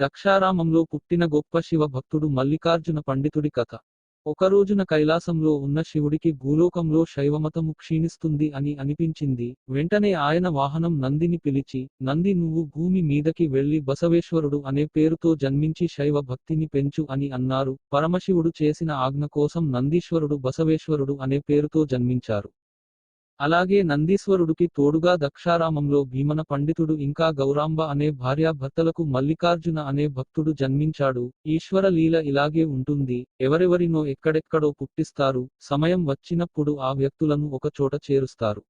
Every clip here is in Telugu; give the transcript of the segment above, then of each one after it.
దక్షారామంలో పుట్టిన గొప్ప శివ భక్తుడు మల్లికార్జున పండితుడి కథ. ఒక రోజున కైలాసంలో ఉన్న శివుడికి భూలోకంలో శైవమతము క్షీణిస్తుంది అని అనిపించింది. వెంటనే ఆయన వాహనం నందిని పిలిచి నంది నువ్వు భూమి మీదకి వెళ్ళి బసవేశ్వరుడు అనే పేరుతో జన్మించి శైవ భక్తిని పెంచు అని అన్నారు. పరమశివుడు చేసిన ఆజ్ఞ కోసం నందీశ్వరుడు బసవేశ్వరుడు అనే పేరుతో జన్మించారు. అలాగే నందీశ్వరుడికి తోడుగా దక్షారామంలో భీమన పండితుడు ఇంకా గౌరాంబ అనే భార్యాభర్తలకు మల్లికార్జున అనే భక్తుడు జన్మించాడు. ఈశ్వర లీల ఇలాగే ఉంటుంది. ఎవరెవరినో ఎక్కడెక్కడో పుట్టిస్తారు. సమయం వచ్చినప్పుడు ఆ వ్యక్తులను ఒకచోట చేరుస్తారు.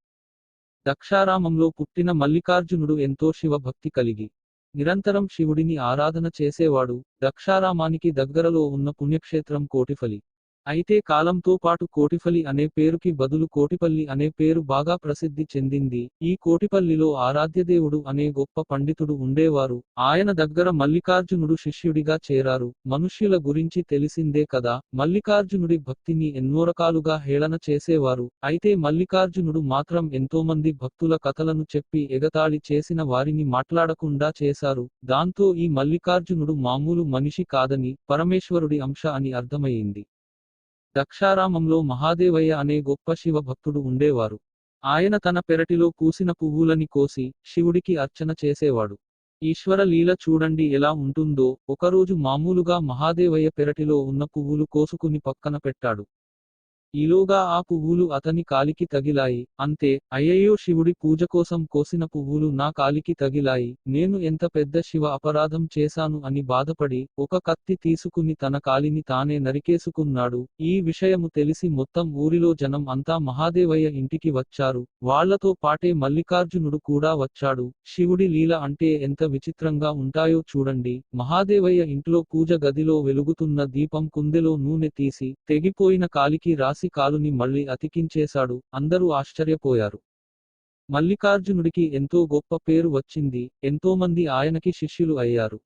దక్షారామంలో పుట్టిన మల్లికార్జునుడు ఎంతో శివభక్తి కలిగి నిరంతరం శివుడిని ఆరాధన చేసేవాడు. దక్షారామానికి దగ్గరలో ఉన్న పుణ్యక్షేత్రం కోటిఫలి. అయితే కాలంతో పాటు కోటిఫలి అనే పేరుకి బదులు కోటిపల్లి అనే పేరు బాగా ప్రసిద్ధి చెందింది. ఈ కోటిపల్లిలో ఆరాధ్యదేవుడు అనే గొప్ప పండితుడు ఉండేవారు. ఆయన దగ్గర మల్లికార్జునుడు శిష్యుడిగా చేరారు. మనుష్యుల గురించి తెలిసిందే కదా. మల్లికార్జునుడి భక్తిని ఎన్నో రకాలుగా హేళన చేసేవారు. అయితే మల్లికార్జునుడు మాత్రం ఎంతోమంది భక్తుల కథలను చెప్పి ఎగతాళి చేసిన వారిని మాట్లాడకుండా చేశారు. దాంతో ఈ మల్లికార్జునుడు మామూలు మనిషి కాదని పరమేశ్వరుడి అంశ అని అర్థమయ్యింది. దక్షారామంలో మహాదేవయ్య అనే గొప్ప శివ భక్తుడు ఉండేవారు. ఆయన తన పెరటిలో పూసిన పువ్వులని కోసి శివుడికి అర్చన చేసేవాడు. ఈశ్వర లీల చూడండి ఎలా ఉంటుందో ఒకరోజు మామూలుగా మహాదేవయ్య పెరటిలో ఉన్న పువ్వులు కోసుకుని పక్కన పెట్టాడు. ఈలోగా ఆ పువ్వులు అతని కాలికి తగిలాయి. అంతే అయ్యయ్యో శివుడి పూజ కోసం కోసిన పువ్వులు నా కాలికి తగిలాయి. నేను ఎంత పెద్ద శివ అపరాధం చేశాను అని బాధపడి ఒక కత్తి తీసుకుని తన కాలిని తానే నరికేసుకున్నాడు. ఈ విషయము తెలిసి మొత్తం ఊరిలో జనం అంతా మహాదేవయ్య ఇంటికి వచ్చారు. వాళ్ళతో పాటే మల్లికార్జునుడు కూడా వచ్చాడు. శివుడి లీల అంటే ఎంత విచిత్రంగా ఉంటాయో చూడండి. మహాదేవయ్య ఇంట్లో పూజ గదిలో వెలుగుతున్న దీపం కుందెలో నూనె తీసి తెగిపోయిన కాలికి రాసి కాలుని మళ్ళీ అతికించేశాడు. అందరూ ఆశ్చర్యపోయారు. మల్లికార్జునుడికి ఎంతో గొప్ప పేరు వచ్చింది. ఎంతోమంది ఆయనకి శిష్యులు అయ్యారు.